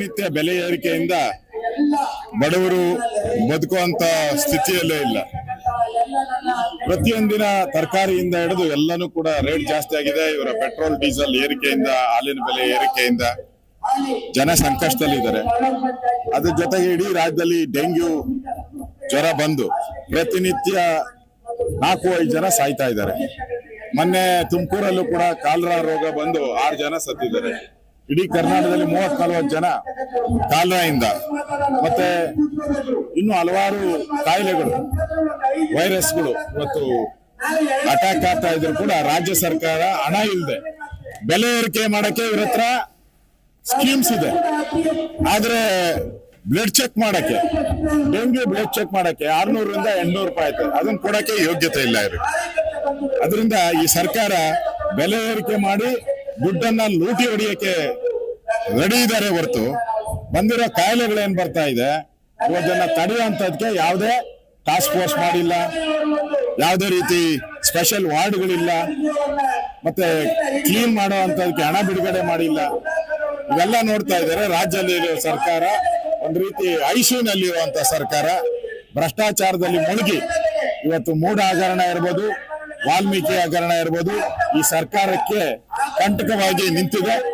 ನಿತ್ಯ ಬೆಲೆ ಏರಿಕೆಯಿಂದ ಬಡವರು ಬದುಕುವಂತ ಸ್ಥಿತಿಯಲ್ಲೇ ಇಲ್ಲ. ಪ್ರತಿಯೊಂದಿನ ತರಕಾರಿಯಿಂದ ಹಿಡಿದು ಎಲ್ಲನೂ ಕೂಡ ರೇಟ್ ಜಾಸ್ತಿ ಆಗಿದೆ. ಇವರ ಪೆಟ್ರೋಲ್, ಡೀಸೆಲ್ ಏರಿಕೆಯಿಂದ, ಹಾಲಿನ ಬೆಲೆ ಏರಿಕೆಯಿಂದ ಜನ ಸಂಕಷ್ಟದಲ್ಲಿದ್ದಾರೆ. ಅದ್ರ ಜೊತೆಗೆ ಇಡೀ ರಾಜ್ಯದಲ್ಲಿ ಡೆಂಗ್ಯೂ ಜ್ವರ ಬಂದು ಪ್ರತಿನಿತ್ಯ ನಾಲ್ಕು, ಐದು ಜನ ಸಾಯ್ತಾ ಇದ್ದಾರೆ. ಮೊನ್ನೆ ತುಮಕೂರಲ್ಲೂ ಕೂಡ ಕಾಲರಾ ರೋಗ ಬಂದು ಆರು ಜನ ಸತ್ತಿದ್ದಾರೆ. ಇಡೀ ಕರ್ನಾಟಕದಲ್ಲಿ ಮೂವತ್ ನಲವತ್ತು ಜನ ಕಾಲರಾಯಿಂದ ಮತ್ತೆ ಇನ್ನು ಹಲವಾರು ಕಾಯಿಲೆಗಳು, ವೈರಸ್ಗಳು ಮತ್ತು ಅಟ್ಯಾಕ್ ಆಗ್ತಾ ಇದ್ರು ಕೂಡ ರಾಜ್ಯ ಸರ್ಕಾರ ಹಣ ಇಲ್ಲದೆ ಬೆಲೆ ಏರಿಕೆ ಮಾಡಕ್ಕೆ ಇವ್ರ ಹತ್ರ ಸ್ಕೀಮ್ಸ್ ಇದೆ. ಆದ್ರೆ ಬ್ಲಡ್ ಚೆಕ್ ಮಾಡಕ್ಕೆ ಡೆಂಗ್ಯೂ ಬ್ಲಡ್ ಚೆಕ್ ಮಾಡಕ್ಕೆ ಆರ್ನೂರರಿಂದ ಎಂಟ್ನೂರು ರೂಪಾಯಿ ಆಯ್ತು. ಅದನ್ನ ಕೊಡಕ್ಕೆ ಯೋಗ್ಯತೆ ಇಲ್ಲ ಇವ್ರಿಗೆ. ಅದರಿಂದ ಈ ಸರ್ಕಾರ ಬೆಲೆ ಏರಿಕೆ ಮಾಡಿ ದುಡ್ಡನ್ನ ಲೂಟಿ ಹೊಡಿಯಕ್ಕೆ ರೆಡಿ ಇದ್ದಾರೆ ಹೊರತು. ಬಂದಿರೋ ಕಾಯಿಲೆಗಳೇನ್ ಬರ್ತಾ ಇದೆ? ಇವತ್ತನ್ನ ತಡೆಯುವಂತದ್ಕೆ ಯಾವುದೇ ಟಾಸ್ಕ್ ಫೋರ್ಸ್ ಮಾಡಿಲ್ಲ. ಯಾವುದೇ ರೀತಿ ಸ್ಪೆಷಲ್ ವಾರ್ಡ್ಗಳಿಲ್ಲ. ಮತ್ತೆ ಕ್ಲೀನ್ ಮಾಡೋ ಅಂತದಕ್ಕೆ ಹಣ ಬಿಡುಗಡೆ ಮಾಡಿಲ್ಲ. ಇವೆಲ್ಲ ನೋಡ್ತಾ ಇದ್ದಾರೆ ರಾಜ್ಯದಲ್ಲಿರೋ ಸರ್ಕಾರ ಒಂದು ರೀತಿ ಐಸಿಯುನಲ್ಲಿರುವಂತ ಸರ್ಕಾರ. ಭ್ರಷ್ಟಾಚಾರದಲ್ಲಿ ಮುಳುಗಿ. ಇವತ್ತು ಮೂಢ ಹಗರಣ ಇರ್ಬೋದು, ವಾಲ್ಮೀಕಿ ಹಗರಣ ಇರ್ಬೋದು. ಈ ಸರ್ಕಾರಕ್ಕೆ ಕಂಟಕವಾಗಿ ನಿಂತಿದೆ.